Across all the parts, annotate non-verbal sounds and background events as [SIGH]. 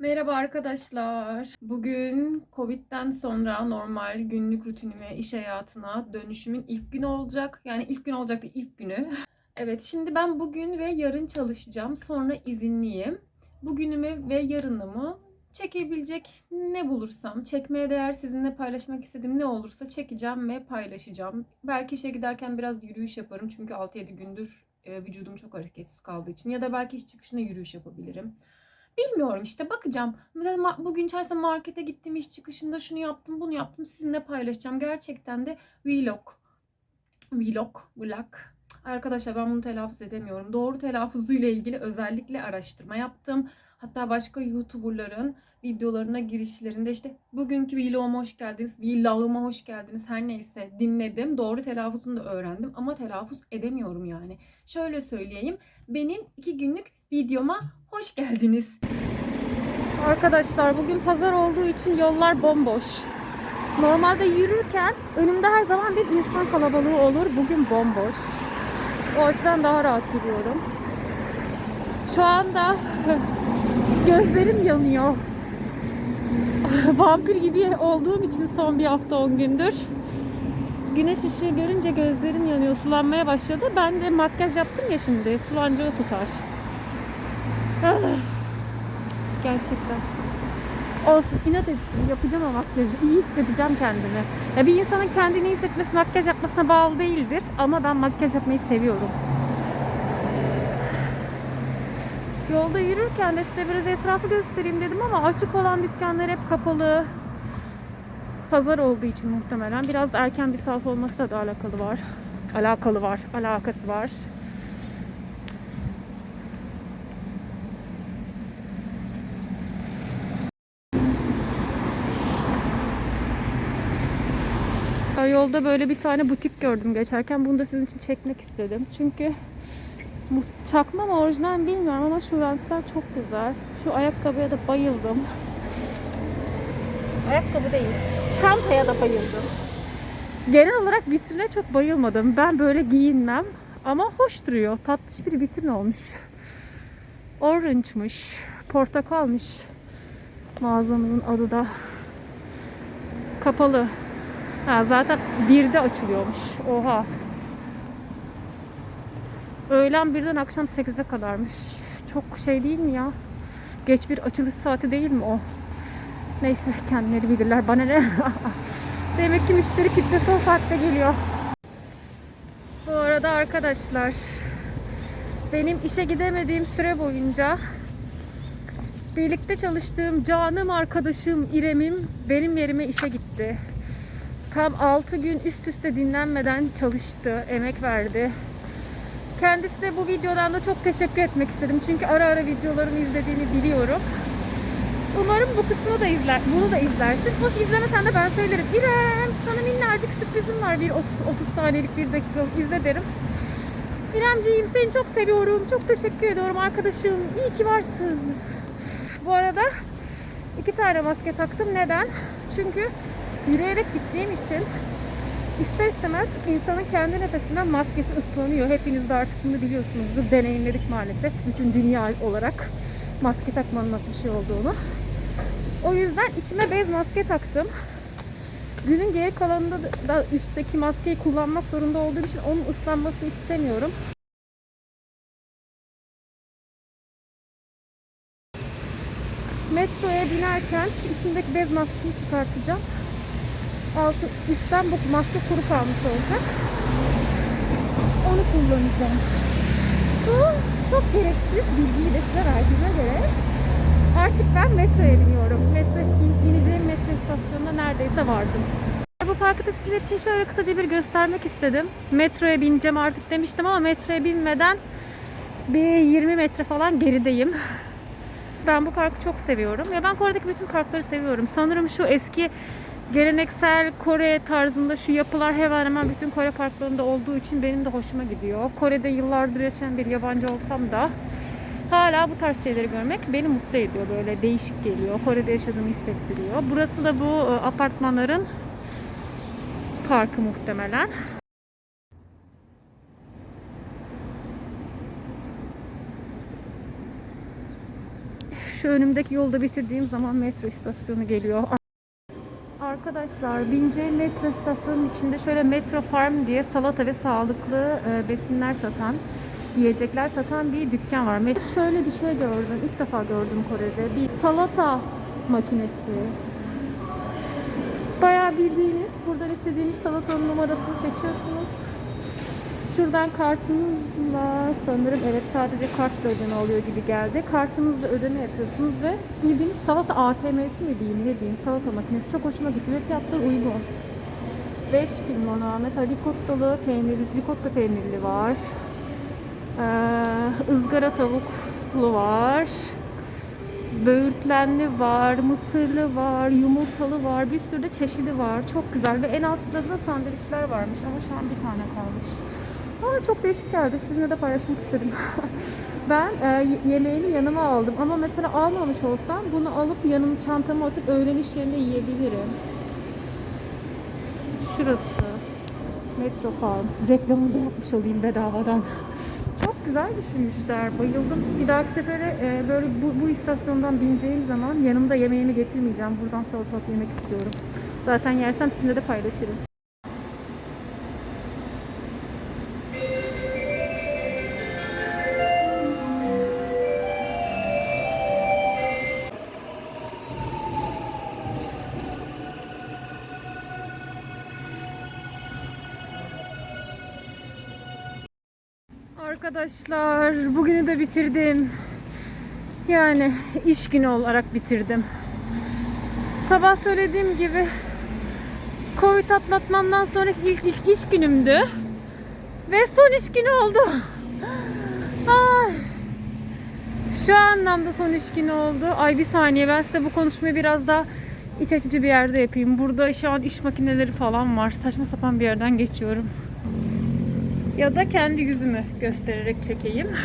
Merhaba arkadaşlar. Bugün Covid'den sonra normal günlük rutinime, iş hayatına dönüşümün ilk günü olacak. Yani ilk gün olacak değil, ilk günü. [LAUGHS] Evet, şimdi ben bugün ve yarın çalışacağım. Sonra izinliyim. Bugünümü ve yarınımı çekebilecek ne bulursam, çekmeye değer sizinle paylaşmak istediğim ne olursa çekeceğim ve paylaşacağım. Belki işe giderken biraz yürüyüş yaparım. Çünkü 6-7 gündür e, vücudum çok hareketsiz kaldığı için. Ya da belki iş çıkışında yürüyüş yapabilirim. Bilmiyorum işte bakacağım. Bugün içerisinde markete gittim iş çıkışında şunu yaptım bunu yaptım sizinle paylaşacağım. Gerçekten de vlog. Vlog, vlog. Arkadaşlar ben bunu telaffuz edemiyorum. Doğru telaffuzuyla ilgili özellikle araştırma yaptım. Hatta başka YouTuber'ların videolarına girişlerinde işte bugünkü vloguma hoş geldiniz, vloguma hoş geldiniz her neyse dinledim. Doğru telaffuzunu da öğrendim ama telaffuz edemiyorum yani. Şöyle söyleyeyim. Benim iki günlük videoma hoş geldiniz. Arkadaşlar bugün pazar olduğu için yollar bomboş. Normalde yürürken önümde her zaman bir insan kalabalığı olur. Bugün bomboş. O açıdan daha rahat yürüyorum. Şu anda [LAUGHS] gözlerim yanıyor. [LAUGHS] Vampir gibi olduğum için son bir hafta 10 gündür. Güneş ışığı görünce gözlerim yanıyor, sulanmaya başladı. Ben de makyaj yaptım ya şimdi, sulancağı tutar. Gerçekten. Olsun, inat ettim. Yapacağım o makyajı. İyi hissedeceğim kendimi. Ya bir insanın kendini iyi hissetmesi makyaj yapmasına bağlı değildir. Ama ben makyaj yapmayı seviyorum. Yolda yürürken de size biraz etrafı göstereyim dedim ama açık olan dükkanlar hep kapalı. Pazar olduğu için muhtemelen biraz da erken bir saat olması da, da alakalı var. Alakalı var, alakası var. Yolda böyle bir tane butik gördüm geçerken. Bunu da sizin için çekmek istedim. Çünkü çakma mı orijinal mi bilmiyorum ama şu lensler çok güzel. Şu ayakkabıya da bayıldım. Ayakkabı değil. Çantaya da bayıldım. Genel olarak vitrine çok bayılmadım. Ben böyle giyinmem. Ama hoş duruyor. Tatlış bir vitrin olmuş. Orange'mış. Portakalmış. Mağazamızın adı da. Kapalı. Ha, zaten birde açılıyormuş. Oha. Öğlen birden akşam 8'e kadarmış. Çok şey değil mi ya? Geç bir açılış saati değil mi o? Neyse kendileri bilirler bana ne. [LAUGHS] Demek ki müşteri kitlesi o saatte geliyor. Bu arada arkadaşlar benim işe gidemediğim süre boyunca birlikte çalıştığım canım arkadaşım İrem'im benim yerime işe gitti. Tam 6 gün üst üste dinlenmeden çalıştı, emek verdi. Kendisine bu videodan da çok teşekkür etmek istedim. Çünkü ara ara videolarımı izlediğini biliyorum. Umarım bu kısmını da izler, bunu da izlersin. Hoş izlemesen de ben söylerim. İrem sana minnacık sürprizim var. Bir 30, 30 saniyelik bir dakikalık izle derim. İremciğim seni çok seviyorum. Çok teşekkür ediyorum arkadaşım. İyi ki varsın. Bu arada iki tane maske taktım. Neden? Çünkü yürüyerek gittiğim için ister istemez insanın kendi nefesinden maskesi ıslanıyor. Hepiniz de artık bunu biliyorsunuzdur. Deneyimledik maalesef. Bütün dünya olarak maske takmanın nasıl bir şey olduğunu. O yüzden içime bez maske taktım. Günün geri kalanında da üstteki maskeyi kullanmak zorunda olduğum için onun ıslanmasını istemiyorum. Metroya binerken içindeki bez maskeyi çıkartacağım. Altı, üstten bu maske kuru kalmış olacak. Onu kullanacağım. Bu çok gereksiz bilgiyi de size verdiğime göre artık ben metroya biniyorum. Metro, bin- bineceğim metro istasyonuna neredeyse vardım. Bu parkı da sizler için şöyle kısaca bir göstermek istedim. Metroya bineceğim artık demiştim ama metroya binmeden bir 20 metre falan gerideyim. Ben bu parkı çok seviyorum. Ya ben Kore'deki bütün parkları seviyorum. Sanırım şu eski geleneksel Kore tarzında şu yapılar hemen hemen bütün Kore parklarında olduğu için benim de hoşuma gidiyor. Kore'de yıllardır yaşayan bir yabancı olsam da hala bu tarz şeyleri görmek beni mutlu ediyor. Böyle değişik geliyor. Kore'de yaşadığımı hissettiriyor. Burası da bu e, apartmanların parkı muhtemelen. Şu önümdeki yolda bitirdiğim zaman metro istasyonu geliyor. Arkadaşlar Bince metro istasyonunun içinde şöyle Metro Farm diye salata ve sağlıklı e, besinler satan, yiyecekler satan bir dükkan var. Şöyle bir şey gördüm. İlk defa gördüm Kore'de. Bir salata makinesi. Bayağı bildiğiniz, buradan istediğiniz salatanın numarasını seçiyorsunuz. Şuradan kartınızla sanırım evet sadece kartla ödeme oluyor gibi geldi. Kartınızla ödeme yapıyorsunuz ve bildiğiniz salata ATM'si mi diyeyim ne diyeyim salata makinesi çok hoşuma gitti ve fiyatları uygun. 5000 won'a mesela ricottalı peynir, ricotta peynirli var. Ee, ızgara tavuklu var. Böğürtlenli var, mısırlı var, yumurtalı var, bir sürü de çeşidi var. Çok güzel ve en alt sırada da sandviçler varmış ama şu an bir tane kalmış. Aa, çok değişik geldi. Sizinle de paylaşmak istedim. [LAUGHS] ben e, yemeğimi yanıma aldım ama mesela almamış olsam bunu alıp yanım çantama atıp öğlen iş yerinde yiyebilirim. Şurası. Metro Farm. Reklamını da yapmış olayım bedavadan. [LAUGHS] Çok güzel düşünmüşler. Bayıldım. Bir dahaki sefere e, böyle bu, bu istasyondan bineceğim zaman yanımda yemeğimi getirmeyeceğim. Buradan salatalık yemek istiyorum. Zaten yersem sizinle de paylaşırım. Arkadaşlar bugünü de bitirdim. Yani iş günü olarak bitirdim. Sabah söylediğim gibi Covid atlatmamdan sonraki ilk, ilk iş günümdü. Ve son iş günü oldu. Ay. Şu anlamda son iş günü oldu. Ay bir saniye ben size bu konuşmayı biraz daha iç açıcı bir yerde yapayım. Burada şu an iş makineleri falan var. Saçma sapan bir yerden geçiyorum ya da kendi yüzümü göstererek çekeyim. [LAUGHS]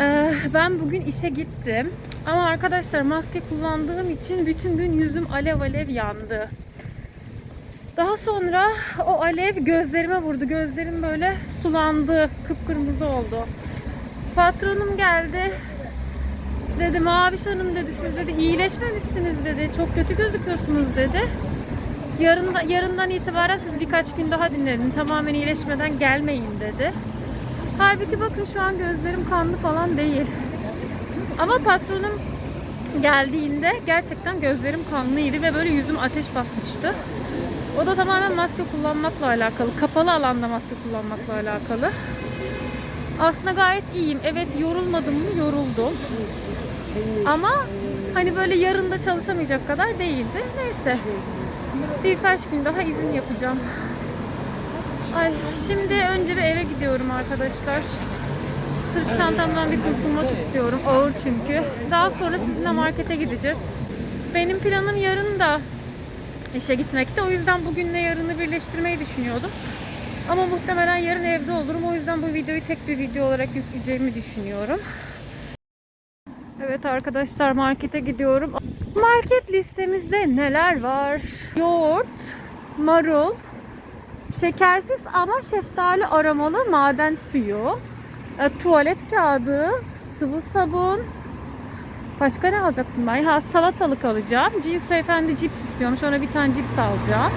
Ee, ben bugün işe gittim. Ama arkadaşlar maske kullandığım için bütün gün yüzüm alev alev yandı. Daha sonra o alev gözlerime vurdu. Gözlerim böyle sulandı, kıpkırmızı oldu. Patronum geldi. Dedim abi hanım dedi siz dedi iyileşmemişsiniz dedi. Çok kötü gözüküyorsunuz dedi. Yarında, yarından itibaren siz birkaç gün daha dinlenin. Tamamen iyileşmeden gelmeyin dedi. Halbuki bakın şu an gözlerim kanlı falan değil. Ama patronum geldiğinde gerçekten gözlerim kanlıydı ve böyle yüzüm ateş basmıştı. O da tamamen maske kullanmakla alakalı. Kapalı alanda maske kullanmakla alakalı. Aslında gayet iyiyim. Evet yorulmadım mı? Yoruldum. Ama hani böyle yarın da çalışamayacak kadar değildi. Neyse. Birkaç gün daha izin yapacağım. Ay şimdi önce bir eve gidiyorum arkadaşlar. Sırt çantamdan bir kurtulmak istiyorum. Ağır çünkü. Daha sonra sizinle markete gideceğiz. Benim planım yarın da işe gitmekte. O yüzden bugünle yarını birleştirmeyi düşünüyordum. Ama muhtemelen yarın evde olurum. O yüzden bu videoyu tek bir video olarak yükleyeceğimi düşünüyorum. Evet arkadaşlar markete gidiyorum. Market listemizde neler var? Yoğurt, marul, şekersiz ama şeftali aromalı maden suyu, e, tuvalet kağıdı, sıvı sabun. Başka ne alacaktım ben? Ha salatalık alacağım. Cips efendi cips istiyormuş. Ona bir tane cips alacağım.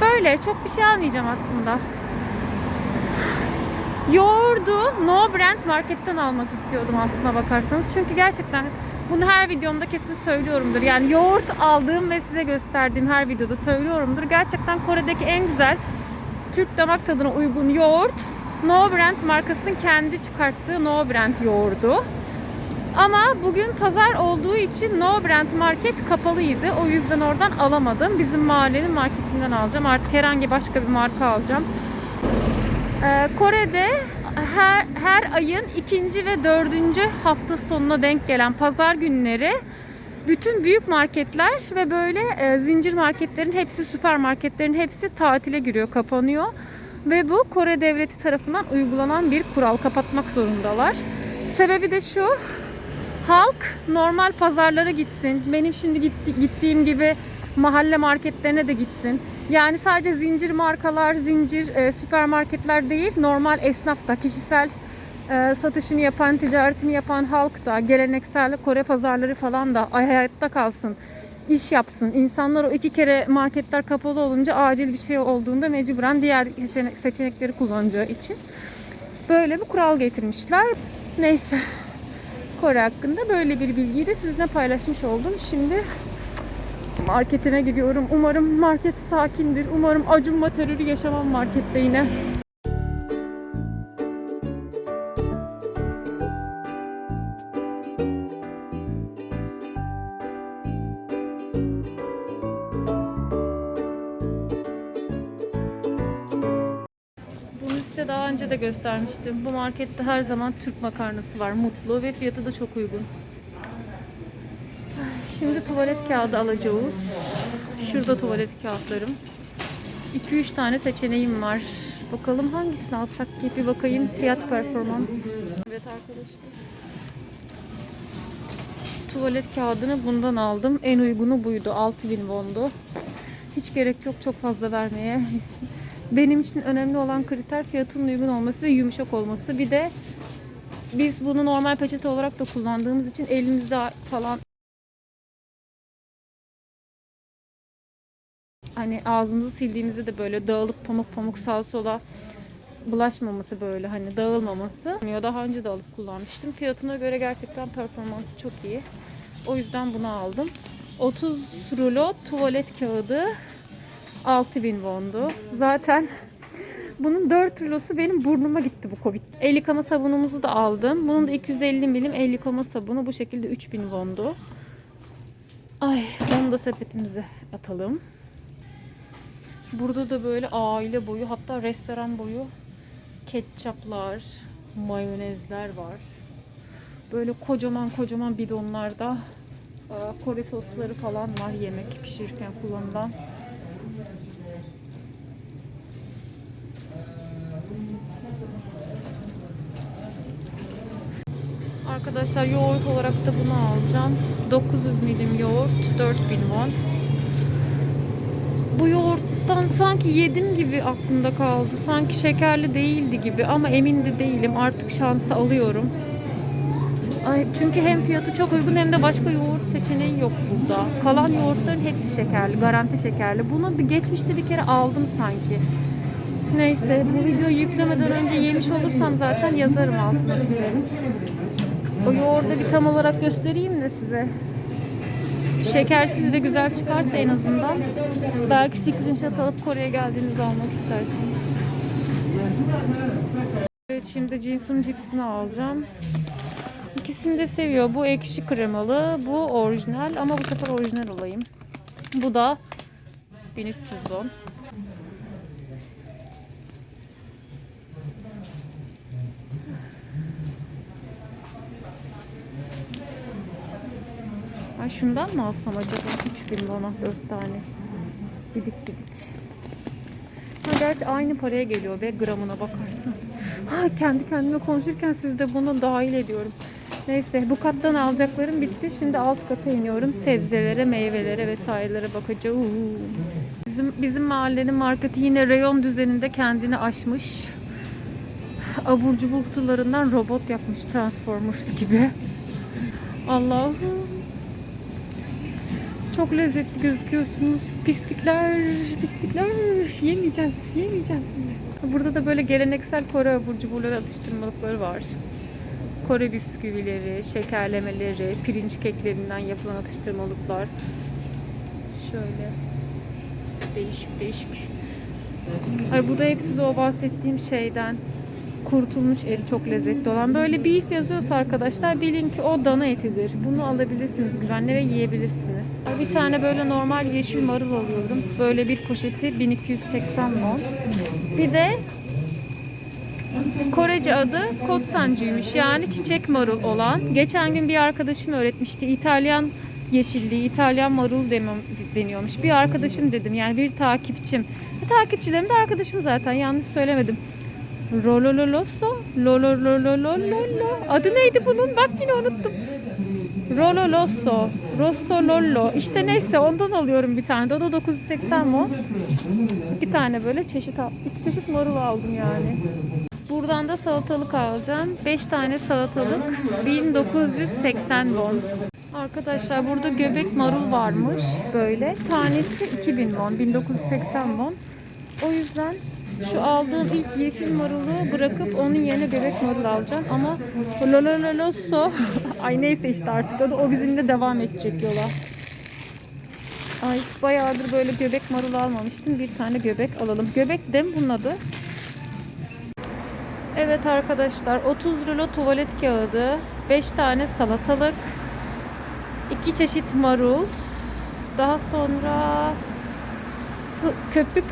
Böyle çok bir şey almayacağım aslında. Yoğurdu No Brand marketten almak istiyordum aslına bakarsanız. Çünkü gerçekten bunu her videomda kesin söylüyorumdur. Yani yoğurt aldığım ve size gösterdiğim her videoda söylüyorumdur. Gerçekten Kore'deki en güzel Türk damak tadına uygun yoğurt No Brand markasının kendi çıkarttığı No Brand yoğurdu. Ama bugün pazar olduğu için No Brand market kapalıydı. O yüzden oradan alamadım. Bizim mahallenin marketinden alacağım. Artık herhangi başka bir marka alacağım. Ee, Kore'de her, her ayın ikinci ve dördüncü hafta sonuna denk gelen pazar günleri bütün büyük marketler ve böyle e, zincir marketlerin hepsi, süpermarketlerin hepsi tatile giriyor, kapanıyor. Ve bu Kore devleti tarafından uygulanan bir kural. Kapatmak zorundalar. Sebebi de şu. Halk normal pazarlara gitsin. Benim şimdi gitti, gittiğim gibi mahalle marketlerine de gitsin. Yani sadece zincir markalar, zincir e, süpermarketler değil, normal esnaf da kişisel e, satışını yapan, ticaretini yapan halk da, geleneksel Kore pazarları falan da ay hayatta kalsın, iş yapsın. İnsanlar o iki kere marketler kapalı olunca acil bir şey olduğunda mecburen diğer seçenek- seçenekleri kullanacağı için böyle bir kural getirmişler. Neyse. Kore hakkında böyle bir bilgiyi de sizinle paylaşmış oldum. Şimdi marketine gidiyorum. Umarım market sakindir. Umarım acunma terörü yaşamam markette yine. Daha önce de göstermiştim. Bu markette her zaman Türk makarnası var. Mutlu ve fiyatı da çok uygun. Şimdi tuvalet kağıdı alacağız. Şurada tuvalet kağıtlarım. 2-3 tane seçeneğim var. Bakalım hangisini alsak ki bir bakayım fiyat performans. Evet arkadaşlar. Tuvalet kağıdını bundan aldım. En uygunu buydu. 6000 wondu. Hiç gerek yok çok fazla vermeye. [LAUGHS] Benim için önemli olan kriter fiyatın uygun olması ve yumuşak olması. Bir de biz bunu normal peçete olarak da kullandığımız için elimizde falan hani ağzımızı sildiğimizde de böyle dağılıp pamuk pamuk sağa sola bulaşmaması böyle hani dağılmaması. Daha önce de alıp kullanmıştım. Fiyatına göre gerçekten performansı çok iyi. O yüzden bunu aldım. 30 rulo tuvalet kağıdı 6000 wondu. Zaten bunun 4 rulosu benim burnuma gitti bu Covid. El yıkama sabunumuzu da aldım. Bunun da 250 milim el yıkama sabunu bu şekilde 3000 wondu. Ay onu da sepetimize atalım. Burada da böyle aile boyu hatta restoran boyu ketçaplar, mayonezler var. Böyle kocaman kocaman bidonlarda e, Kore sosları falan var yemek pişirirken kullanılan. Arkadaşlar yoğurt olarak da bunu alacağım. 900 milim yoğurt 4000 won. Bu yoğurttan sanki yedim gibi aklımda kaldı. Sanki şekerli değildi gibi ama emin de değilim. Artık şansı alıyorum. Ay, çünkü hem fiyatı çok uygun hem de başka yoğurt seçeneği yok burada. Kalan yoğurtların hepsi şekerli, garanti şekerli. Bunu bir geçmişte bir kere aldım sanki. Neyse bu videoyu yüklemeden önce yemiş olursam zaten yazarım altına size. O yoğurdu bir tam olarak göstereyim de size. Şekersiz ve güzel çıkarsa en azından belki screenshot alıp Kore'ye geldiğinizde almak istersiniz. Evet şimdi Jinsun cipsini alacağım. İkisini de seviyor. Bu ekşi kremalı, bu orijinal ama bu sefer orijinal olayım. Bu da 1300 won. Ay şundan mı alsam acaba? 3000 bana 4 tane. Didik didik. Ha gerçi aynı paraya geliyor be gramına bakarsın. Ha kendi kendime konuşurken siz de bunu dahil ediyorum. Neyse bu kattan alacaklarım bitti. Şimdi alt kata iniyorum. Sebzelere, meyvelere vesairelere bakacağım. Bizim, bizim mahallenin marketi yine reyon düzeninde kendini aşmış. Abur cubur kutularından robot yapmış Transformers gibi. Allah'ım. Çok lezzetli gözüküyorsunuz. Pislikler, pislikler. Yemeyeceğim sizi, yemeyeceğim sizi. Burada da böyle geleneksel Kore abur cuburları atıştırmalıkları var. Kore bisküvileri, şekerlemeleri, pirinç keklerinden yapılan atıştırmalıklar. Şöyle değişik değişik. Ay bu da hep size o bahsettiğim şeyden kurutulmuş eri çok lezzetli olan. Böyle beef yazıyorsa arkadaşlar bilin ki o dana etidir. Bunu alabilirsiniz güvenle ve yiyebilirsiniz. Bir tane böyle normal yeşil marul alıyorum. Böyle bir poşeti 1280 won. Bir de Korece adı kotsancıymış. Yani çiçek marul olan. Geçen gün bir arkadaşım öğretmişti. İtalyan yeşilliği, İtalyan marul deniyormuş. Bir arkadaşım dedim yani bir takipçim. Bir takipçilerim de arkadaşım zaten yanlış söylemedim. Rolololoso, lolololololo. Adı neydi bunun? Bak yine unuttum. Rololoso, Rosso Lollo. İşte neyse ondan alıyorum bir tane. O da 980 won. İki tane böyle çeşit al. iki çeşit marul aldım yani. Buradan da salatalık alacağım. 5 tane salatalık 1980 won. Arkadaşlar burada göbek marul varmış böyle. Tanesi 2000 won, 1980 won. O yüzden şu aldığım ilk yeşil marulu bırakıp onun yerine göbek marul alacağım ama lolololoso [LAUGHS] ay neyse işte artık o bizimle devam edecek yola. Ay bayağıdır böyle göbek marul almamıştım. Bir tane göbek alalım. Göbek de mi bunun adı? Evet arkadaşlar 30 rulo tuvalet kağıdı, 5 tane salatalık, 2 çeşit marul, daha sonra köpük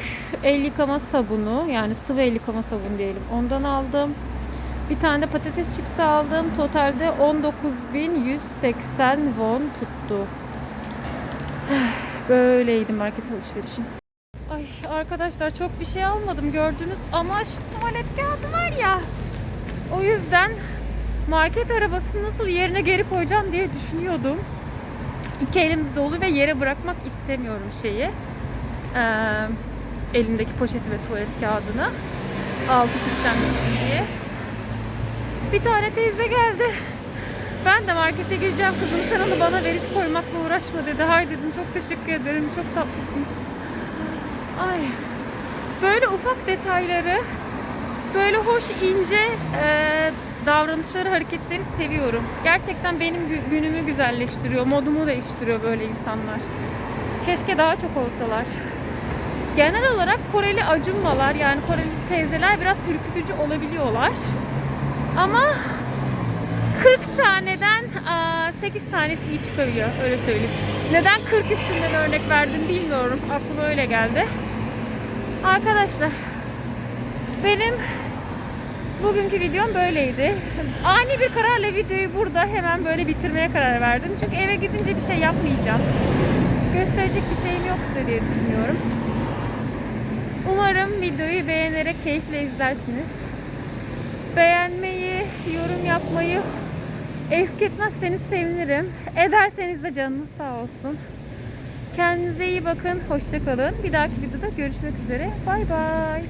el yıkama sabunu yani sıvı el yıkama sabunu diyelim ondan aldım. Bir tane de patates çipsi aldım. Totalde 19.180 won tuttu. [SIGHS] Böyleydi market alışverişim. Ay arkadaşlar çok bir şey almadım gördünüz ama şu tuvalet kağıdı var ya. O yüzden market arabasını nasıl yerine geri koyacağım diye düşünüyordum. İki elim dolu ve yere bırakmak istemiyorum şeyi. Ee, elimdeki poşeti ve tuvalet kağıdını. Altı pislenmesin diye. Bir tane teyze geldi. Ben de markete gireceğim kızım sen onu bana ver hiç koymakla uğraşma dedi. Hay dedim çok teşekkür ederim çok tatlısınız. Ay. Böyle ufak detayları, böyle hoş ince e, davranışları, hareketleri seviyorum. Gerçekten benim gü- günümü güzelleştiriyor, modumu değiştiriyor böyle insanlar. Keşke daha çok olsalar. Genel olarak Koreli acunmalar yani Koreli teyzeler biraz ürkütücü olabiliyorlar. Ama 40 taneden aa, 8 tanesi iyi çıkabiliyor öyle söyleyeyim. Neden 40 üstünden örnek verdim bilmiyorum. Aklıma öyle geldi. Arkadaşlar benim bugünkü videom böyleydi. Ani bir kararla videoyu burada hemen böyle bitirmeye karar verdim. Çünkü eve gidince bir şey yapmayacağım. Gösterecek bir şeyim yok size diye düşünüyorum. Umarım videoyu beğenerek keyifle izlersiniz. Beğenmeyi, yorum yapmayı es etmezseniz sevinirim. Ederseniz de canınız sağ olsun. Kendinize iyi bakın. Hoşçakalın. Bir dahaki videoda görüşmek üzere. Bay bay.